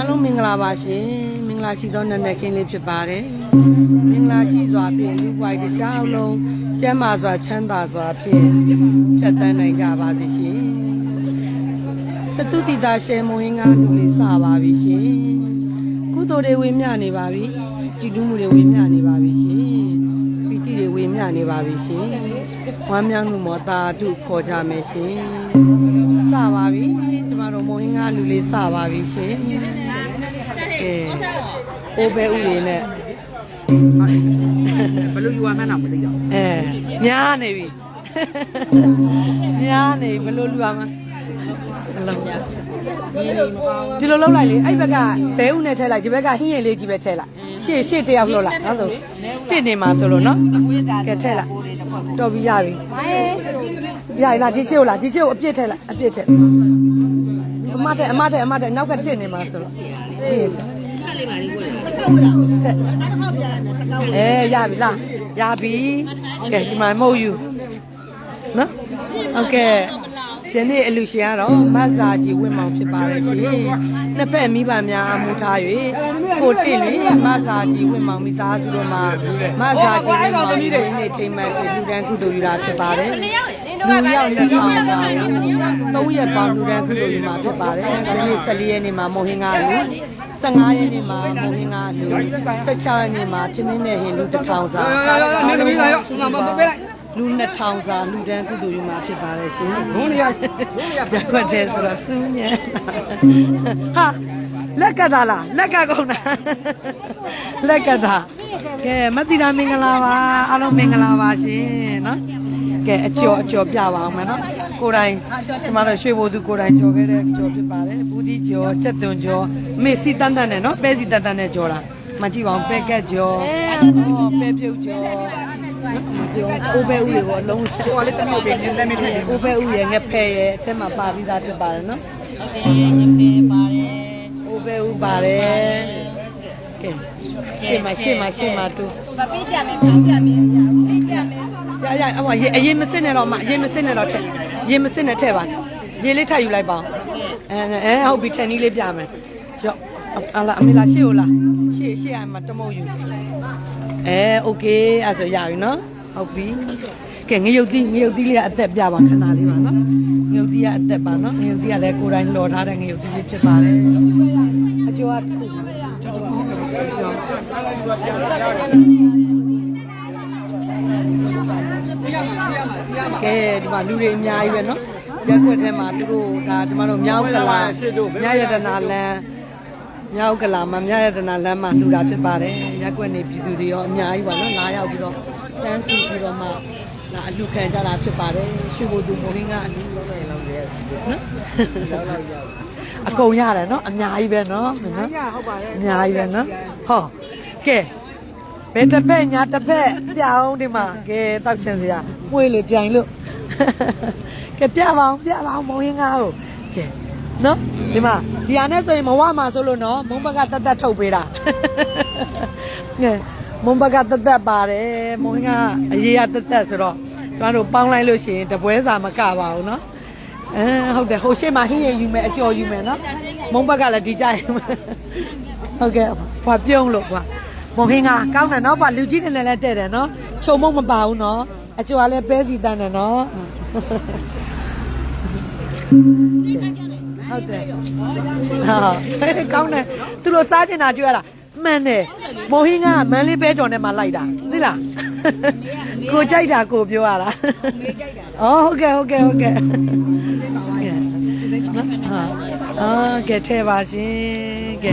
အားလုံးမင်္ဂလာပါရှင်မင်္ဂလာရှိသောနံနက်ခင်းလေးဖြစ်ပါတယ်မင်္ဂလာရှိစွာဖြင့်လူပွိုက်တစ်ခြားလုံးကျမ်းမာစွာချမ်းသာစွာဖြင့်ဖြတ်တန်းနိုင်ကြပါစေရှင်စတုတိတာရှေမွေးငါလူလေးစပါပြီရှင်ကုသိုလ်တွေဝေမျှနေပါပြီကြည်တူးမှုတွေဝေမျှနေပါပြီရှင်ပီတိတွေဝေမျှ နေပါပြီရှင်ဝမ်းမြောက်မှုမောတာတုခေါ်ကြမယ်ရှင်စပါပြီကျမတို့မွေးငါလူလေးစပါပြီရှင်ကဲအိုးပဲဥတွေနဲ့ဘယ်လိုယူရမှန်းတော့မသိတော့အဲများနေပြီများနေဘယ်လိုလူရမလဲလုံးဒီနေမကောင်းဒီလိုလုံးလိုက်လေအဲ့ဘက်ကဘဲဥနဲ့ထည့်လိုက်ဒီဘက်ကဟင်းရည်လေးကြီးပဲထည့်လိုက် ရှေ့ရှေ့တယောက်လှုပ်လိုက်နော်ဆိုတစ်နေမှာဆိုလို့နော်ကဲထည့်လိုက်တော်ပြီရပြီရရလားဒီရှေ့ကိုလားဒီရှေ့ကိုအပြစ်ထည့်လိုက်အပြစ်ထည့်အမတဲ့အမတဲ့အမတဲ့နောက်ကတစ်နေမှာဆိုလို့ဒီထည့်ခက်လေးပါလေးကိုလေထက်အဲရပြီလားရပြီကဲဒီမှာမဟုတ်ယူနော်ဟုတ်ကဲ့ ရှင်နေ့အလူရှင်ကတော့မတ်စာကြီးဝင့်မောင်ဖြစ်ပါတယ်ရှင်နှစ်ဖက်မိဘများအမှုထား၍ကိုတင့်၍မတ်စာကြီးဝင့်မောင်မိသားစုတို့မှာမတ်စာကြီးဝင့်မောင်ဒီနေ့ထိမ့်မှန်ကိုလူတန်းကုသိုလ်ယူတာဖြစ်ပါတယ်လူရောက်လူထောင်တာကို၃ရက်ပေါင်းလူတန်းကုသိုလ်ယူမှာဖြစ်ပါတယ်ဒီနေ့14ရက်နေ့မှာမော်ဟင်္ဂါလူ15ရက်နေ့မှာမိုးဟင်းကားလူ16ရက်နေ့မှာထမင်းနဲ့ဟင်းလူ1000စာလူ 2000စာလူတန်းကုသိုလ်ယူမှာဖြစ်ပါတယ်ရှင်ဘုန်းကြီးရက်ွက်တယ်ဆိုတော့စူးညံဟာလက်ကတာလားလက်ကကုန်တာလက်ကတာကဲမတိတာမင်္ဂလာပါအားလုံးမင်္ဂလာပါရှင်နော်ကဲအကျော်အကျော်ပြပါအောင်မယ်နော်ကိုယ်တိုင်ကျမတို့ရွှေဘိုသူကိုယ်တိုင်ကြော်ခဲ့တဲ့ကြော်ဖြစ်ပါတယ်ဘူးဒီကြော်ချက်သွန်ကြော်မေစီတန်တန်နဲ့နော်ပဲစီတန်တန်နဲ့ကြော်တာမကြည့်ပါအောင်ပဲကက်ကြော်ဟောပဲပြုတ်ကြော်မကြည့် အောင်အိုးပဲဥတွေကအလုံးဟိုကလေးတမျိုးပဲလက်မထည့်အိုးပဲဥရဲ့ငက်ဖဲရဲ့အထက်မှာပါပြီးသားဖြစ်ပါတယ်နော်ဟုတ်တယ်ညပေပါတယ်အိုးပဲဥပါတယ်ကဲရှေ့မှာရှေ့မှာရှေ့မှာတူမပေးကြမယ်ပေးကြမယ်ပေးကြမယ်ရရအမရေအရင်မစစ်နဲ့တော့မအရင်မစစ်နဲ့တော့ထက်ရေမစစ်နဲ့ထည့်ပါရေလေးထပ်ယူလိုက်ပါအောင်အဲအဲဟုတ်ပြီထက်နီးလေးပြမယ်ရော့အလားအမေလားရှေ့ကိုလားရှေ့ရှေ့အမတမုတ်ယူ အဲโอเคအဲ့ဆိုရပြီနော်ဟုတ်ပြီကဲငရုတ်သီးငရုတ်သီးလေးကအသက်ပြပါခဏလေးပါနော်ငရုတ်သီးကအသက်ပါနော်ငရုတ်သီးကလည်းကိုယ်တိုင်လှော်ထားတဲ့ငရုတ်သီးလေးဖြစ်ပါတယ်အကျော်ကတစ်ခုကဲဒီမှာလူတွေအများကြီးပဲနော်ရက်ွက်ထဲမှာသူတို့ဒါကျမတို့မြောက်ကလာမြေရတနာလမ်း မြောက်ကလာမှာမြေရတနာလမ်းမှာလှူတာဖြစ်ပါတယ်ရက်ွက်နေပြည်သူတွေရောအများကြီးပါနော်လာရောက်ပြီးတော့တန်းစီပြီးတော့မှဒါအလှခံကြတာဖြစ်ပါတယ်ရွှေဘိုသူဘုံရင်းကအလှနော်အကုန်ရတယ်နော်အများကြီးပဲနော်နော်ဟုတ်ပါတယ်အများကြီးပဲနော်ဟောကဲဘယ်တစ်ဖက်ညာတစ်ဖက်ပြအောင်ဒီမှာကဲတောက်ချင်စရာပွေးလို့ကြိုင်လို့ကဲပြပါအောင်ပြပါအောင်မုံရင်းကားကိုကဲ နော်ဒီမှာဒီဟာနဲ့ဆိုရင်မဝမှာဆိုလို့နော်မုံဘက်ကတက်တက်ထုတ်ပေးတာကဲမုံဘက်ကတက်တက်ပါတယ်မုံရင်းကားအရေးရတက်တက်ဆိုတော့ကျမတို့ပေါင်းလိုက်လို့ရှိရင်တပွဲစာမကပါဘူးနော်အဲဟုတ်တယ်ဟိုရှေ့မှာဟင်းရယူမယ်အကျော်ယူမယ်နော်မုံဘက်ကလည်းဒီကြိုင်ဟုတ်ကဲ့ဖွာပြုံးလို့ကွာမုံဟင်းကကောင်းတယ်နော်ဗျလူကြီးနေလည်းလည်းတဲ့တယ်နော်ခြုံမုံမပါဘူးနော်အကျော်ကလည်းပဲစီတန်းတယ်နော် ဟုတ်တယ်ဟာကောင်းတယ်သူတို့စားကျင်တာကြွရတာမှန်တယ်မုံဟင်းကမန်းလေးပဲကြော်နဲ့မှလိုက်တာသိလားကိုကြိုက်တာကိုပြောရတာအော်ဟုတ်ကဲ့ဟုတ်ကဲ့ဟုတ်ကဲ့ဟာအာကဲထဲပါရှင်ကဲ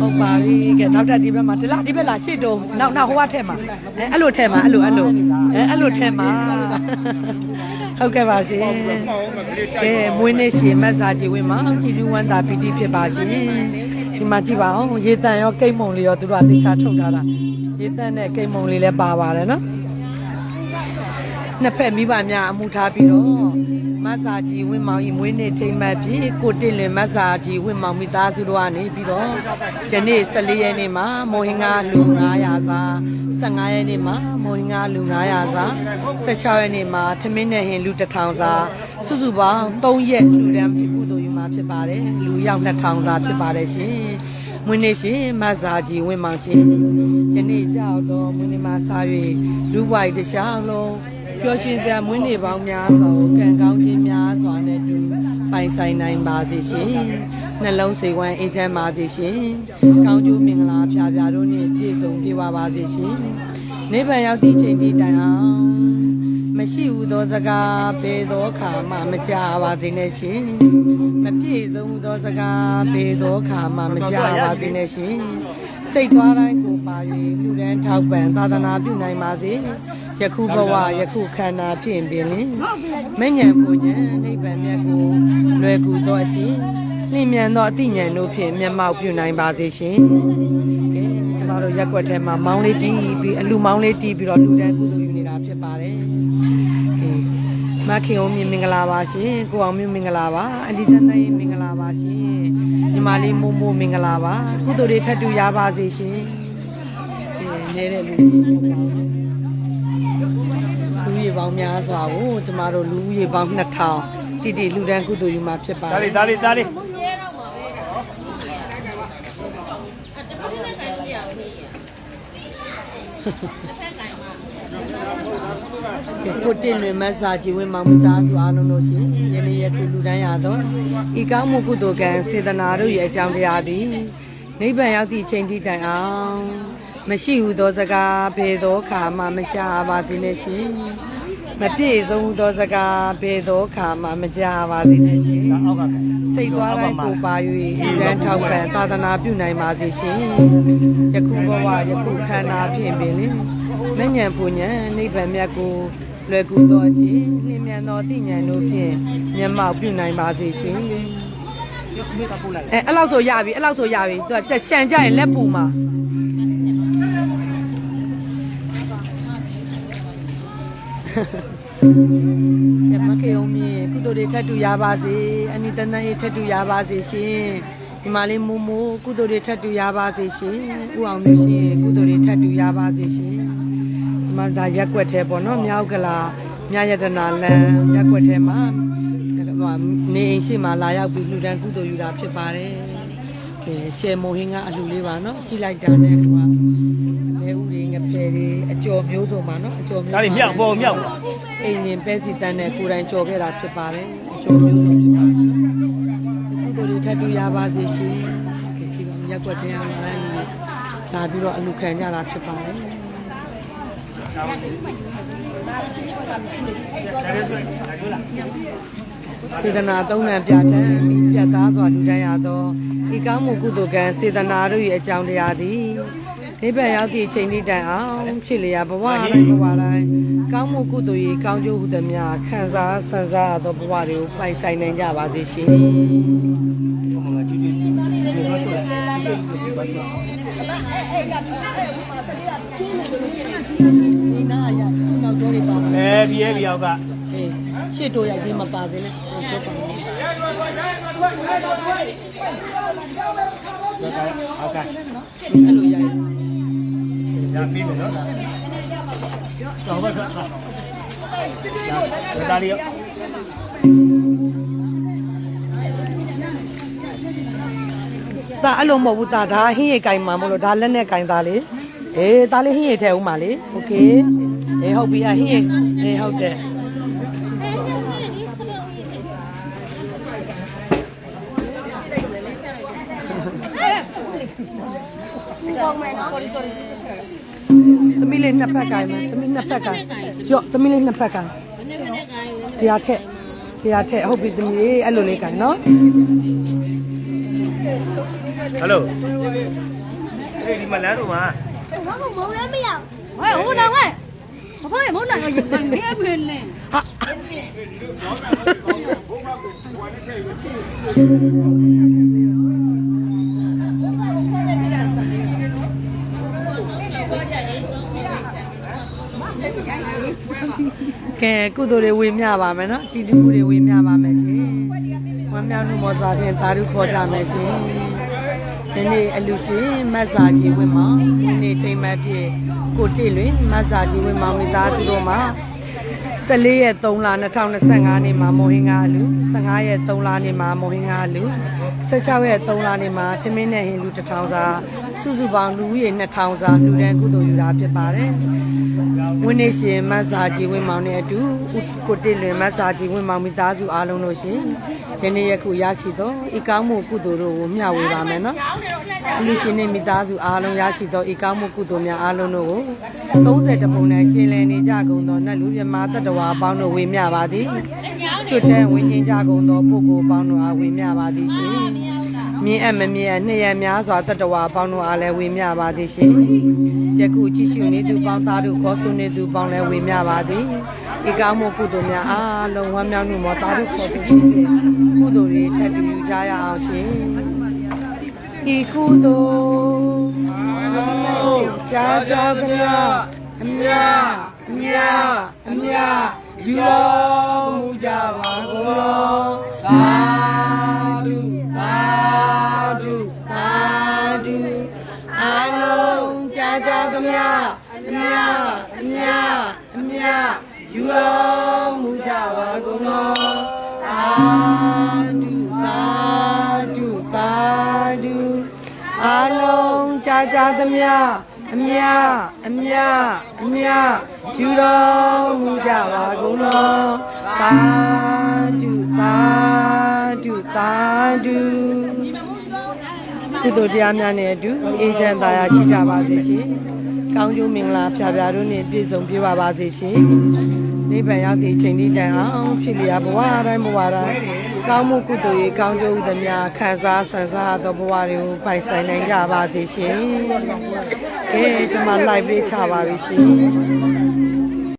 ဟုတ်ပါပြီကဲနောက်ထပ်ဒီဘက်မှာဒီလားဒီဘက်လားရှေ့တုံးနောက်နောက်ဟိုကထဲမှာအဲအဲ့လိုထဲမှာအဲ့လိုအဲ့လိုအဲအဲ့လိုထဲမှာ ဟုတ်ကဲ့ပါရှင်ကဲမွေးနေ့ရှင်မတ်စာကြည်ဝင်မှာကြည်လူဝမ်းသာပီတိဖြစ်ပါရှင်ဒီမှာကြည့်ပါအောင်ရေတန်ရောကိတ်မုံလေးရောသူတို့ကသေချာထုတ်ထားတာရေတန်နဲ့ကိတ်မုံလေးလည်းပါပါတယ်နော် နှစ်ဖက်မိဘများအမှုထားပြီးတော့မဆာကြီးဝင်းမောင်ဤမွေးနေ့ထိမ့်မှတ်ပြီးကိုတင့်လွင်မဆာကြီးဝင်းမောင်မိသားစုတို့ကနေပြီးတော့ယနေ့14ရက်နေ့မှာမော်ဟင်္ဂါလူ900စာ15ရက်နေ့မှာမော်ဟင်္ဂါလူ900စာ16ရက်နေ့မှာထမင်းနဲ့ဟင်လူ1000စာစုစုပေါင်း3ရက်လူတန်းကုသိုလ်ယူမှာဖြစ်ပါတယ်လူရောက်2000စာဖြစ်ပါတယ်ရှင်မွေးနေ့ရှင်မဆာကြီးဝင်းမောင်ရှင်ယနေ့ကြောက်တော့မွေးနေ့မှာစား၍လူပွိုက်တစ်ခြားလုံး ပျော်ရွှင်စရာမွေးနေ့ပေါင်းများစွာကိုကံကောင်းခြင်းများစွာနဲ့တူပိုင်ဆိုင်နိုင်ပါစေရှင်နှလုံးစိတ်ဝမ်းအေးချမ်းပါစေရှင်ကောင်းကျိုးမင်္ဂလာဖျားဖျားတို့နှင့်ပြည့်စုံပြည့်ဝပါစေရှင်နိဗ္ဗာန်ရောက်သည့်ချိန်ဒီတိုင်အောင်မရှိဟုသောစကားပေသောခါမှမကြပါစေနဲ့ရှင်မပြည့်စုံဟုသောစကားပေသောခါမှမကြပါစေနဲ့ရှင် စိတ်သွားတိုင်းကိုပါ၍လူရန်ထောက်ပံ့သာသနာပြုနိုင်ပါစေယခုဘဝယခုခန္ဓာဖြင့်ပင်လင်မဉ္ဇဉ်ပူဉ္ဇဉ်နိဗ္ဗာန်မြတ်ကိုလွယ်ကူသောအခြင်းလင်းမြန်သောအသိဉာဏ်တို့ဖြင့်မျက်မှောက်ပြုနိုင်ပါစေရှင်ကဲကျွန်တော်တို့ရက်ွက်ထဲမှာမောင်းလေးတီးပြီးအလူမောင်းလေးတီးပြီးတော့လူတန်းကုသိုလ်ယူနေတာဖြစ်ပါတယ်ကဲ မခင်အောင်မြင်မင်္ဂလာပါရှင်ကိုအောင်မြင့်မင်္ဂလာပါအန်ဒီချန်တိုင်းမင်္ဂလာပါရှင်ညီမလေးမိုးမိုးမင်္ဂလာပါကုသိုလ်တွေထပ်တူရပါစေရှင်ကဲနေတဲ့လူကြီးပေါ့ပါလူကြီးပေါင်းများစွာကိုကျမတို့လူကြီးပေါင်း2000တိတိလူတန်းကုသိုလ်ယူမှာဖြစ်ပါတဒါယ်လေးဒါလေးဒါလေး ကိုတင်လွင်မတ်စာကြည်ဝင်းမောင်မသားစုအားလုံးတို့ရှင်ယနေ့ယခုလူတန်းရသောဤကောင်းမှုကုသိုလ်ကံစေတနာတို့ရဲ့အကြောင်းတရားသည်နိဗ္ဗာန်ရောက်သည့်အချိန်ထိတိုင်အောင်မရှိဟုသောစကားဘေသောခါမှမကြားပါစေနဲ့ရှင်မပြည့်စုံဟုသောစကားဘေသောခါမှမကြားပါစေနဲ့ရှင်ဒါအောက်ကကဲစိတ်သွားတိုင်းကိုပါ၍ဤရန်ထောက်ပံ့သာသနာပြုနိုင်ပါစေရှင်ယခုဘဝယခုခန္ဓာဖြင့်ပင်လေ မဉ္ဇဉ်ပူဉ္ဇဉ်နိဗ္ဗာန်မြတ်ကိုလွယ်ကူသောအခြင်းလင်းမြန်သောအသိဉာဏ်တို့ဖြင့်မျက်မှောက်ပြုနိုင်ပါစေရှင်ရုပ်မေကပူလိုက်အဲအဲ့လောက်ဆိုရပြီအဲ့လောက်ဆိုရပြီသူကတက်ရှန်ကြရင်လက်ပူမှာကဲမကေအောင်မြေကုသိုလ်တွေထပ်တူရပါစေအနိတနအေးထပ်တူရပါစေရှင်ဒီမလေးမူမူကုသိုလ်တွေထပ်တူရပါစေရှင်ဥအောင်မျိုးရှင်ကုသိုလ်တွေထပ်တူရပါစေရှင်ဒီ မှာဒါရက်ွက်ထဲပေါ့နော်မြောက်ကလာမြရတနာလန်ရက်ွက်ထဲမှာဟိုနေအိမ်ရှိမှလာရောက်ပြီးလူတန်းကုသိုလ်ယူတာဖြစ်ပါတယ်ကဲရှယ်မိုဟင်းကအလှလေးပါနော်ကြည့်လိုက်တာနဲ့ဟိုကဘဲဥတွေငဖယ်တွေအကျော်မျိုးစုံပါနော်အကျော်မျိုးဒါလေးမြောက်ပေါ်မြောက်အိမ်ရင်ပဲစီတန်းနဲ့ကိုယ်တိုင်ကြော်ခဲ့တာဖြစ်ပါတယ်အကျော်မျိုးစုံဖြစ်ပါတယ်ကုသိုလ်တွေထပ်တူရပါစေရှင်ကဲဒီကရက်ွက်ထဲအောင်လာလာပြီးတော့အလူခံကြတာဖြစ်ပါတယ် စေတနာသုံးနံပြဋ္ဌာန်းပြီးပြတ်သားစွာလူတိုင်းရသောဤကောင်းမှုကုသိုလ်ကံစေတနာတို့၏အကြောင်းတရားသည်နိဗ္ဗာန်ရောက်သည့်အချိန်ဒီတိုင်အောင်ဖြစ်လျာဘဝတိုင်းဘဝတိုင်းကောင်းမှုကုသိုလ်၏ကောင်းကျိုးဟုသည်များခံစားဆန်းစားရသောဘဝတွေကိုပိုင်ဆိုင်နိုင်ကြပါစေရှင်ဘုံငါကျွ အဲဒီရဲ့ဒီအောက်က အေးရှေ့တိုးရိုက်သေးမပါစေနဲ့ဟုတ်ကဲ့ပါမယ် အောက်က အဲ့လိုရိုက် ရပြီးမယ်နော်တော့ဘက်ဆက်ဒါလေးရော ဒါအဲ့လိုမဟုတ်ဘူးဒါဒါဟင်းရိတ်ကင်မှာမလို့ဒါလက်နဲ့ကင်သားလေအေးဒါလေးဟင်းရိတ်ထဲဦးမှာလေโอเค အေးဟုတ်ပြီအဟင်းအေးဟုတ်တယ်သမီးလေးနှစ်ဖက်ကင်မယ်သမီးနှစ်ဖက်ကင်ရော့သမီးလေးနှစ်ဖက်ကင်တရားထက်တရားထက်ဟုတ်ပြီသမီးအဲ့လိုလေးကင်နော်ဟယ်လိုဒီမလန်းတို့မှာဟုတ်ကဲ့မဟုတ်လည်းမရဟဲ့ဟိုတော့ဟဲ့ ဘာဖြစ်လဲမဟုတ်လားရေမနေအမေနဲ့ဟာကဲကုသိုလ်တွေဝေမျှပါမယ်နော်ကြည်တူတွေဝေမျှပါမယ်ရှင်ဝမ်းမြောက်မှုမော်စာဖြင့်သာဓုခေါ်ကြမယ်ရှင် ဒီနေ့အလူရှင်မတ်စာကြီးဝင်းမောင်ဒီနေ့ထိမ့်မှတ်ပြည့်ကိုတိလွင်မတ်စာကြီးဝင်းမောင်မိသားစုတို့မှာ14ရက်3လ2025နေ့မှာမောဟင်္ဂါလူ15ရက်3လနေ့မှာမောဟင်္ဂါလူ16ရက်3လနေမှာသမင်းနဲ့ဟင်းလူ1000စာစု စုပေါင်းလူဦးရေ2000စာလူတန်းကုသိုလ်ယူတာဖြစ်ပါတယ်ဝင်းနေရှင်မတ်စာကြီးဝင်းမောင်နဲ့အတူကိုတစ်လွင်မတ်စာကြီးဝင်းမောင်မိသားစုအားလုံးလို့ရှင်ယနေ့ယခုရရှိသောဤကောင်းမှုကုသိုလ်တို့ကိုမျှဝေပါမယ်နော်လူရှင်နဲ့မိသားစုအားလုံးရရှိသောဤကောင်းမှုကုသိုလ်များအားလုံးတို့ကို30တပုံနဲ့ကျင်လည်နေကြကုန်သောနတ်လူမြမတတ္တဝါအပေါင်းတို့ဝေမျှပါသည်ချွတ်တဲ့ဝင်းချင်းကြကုန်သောပုဂ္ဂိုလ်အပေါင်းတို့အားဝေမျှပါသည်ရှင် မြင်အပ်မမြင်အပ်နှစ်ရက်များစွာတတ္တဝါအပေါင်းတို့အားလည်းဝေမျှပါသည်ရှင်ယခုကြည့်ရှုနေသူပေါင်းသားတို့ခေါ်ဆိုနေသူပေါင်းလည်းဝေမျှပါသည်ဤကောင်းမှုကုသိုလ်များအားလုံးဝမ်းမြောက်မှုမောသားတို့ခေါ်ပြီးကုသိုလ်တွေထပ်တူယူကြရအောင်ရှင်ဤကုသိုလ်ကြာကြာသမျှအမြအမြအမြယူတော်မူကြပါကုန်လောသာဓုသာဓု ကြာကြာသမျှအမြအမြအမြယူတော်မူကြပါကုန်လောသာဓုသာဓုသာဓုအာလုံးကြာကြာသမျှအမြအမြအမြယူတော်မူကြပါကုန်လောသာဓုသာဓုသာဓု ကုသိုလ်တရားများနဲ့အတူအေးချမ်းသာယာရှိကြပါစေရှင်။ကောင်းကျိုးမင်္ဂလာဖြာဖြာတို့နဲ့ပြည့်စုံပြည့်ဝပါစေရှင်။နိဗ္ဗာန်ရောက်သည့်အချိန်ဒီတိုင်အောင်ဖြစ်လျာဘဝတိုင်းဘဝတိုင်းကောင်းမှုကုသိုလ်ရေးကောင်းကျိုးဥဒ္ဓမြခံစားဆန်စားသောဘဝတွေကိုပိုင်ဆိုင်နိုင်ကြပါစေရှင်။ကဲဒီမှာ live လေးချပါပြီရှင်။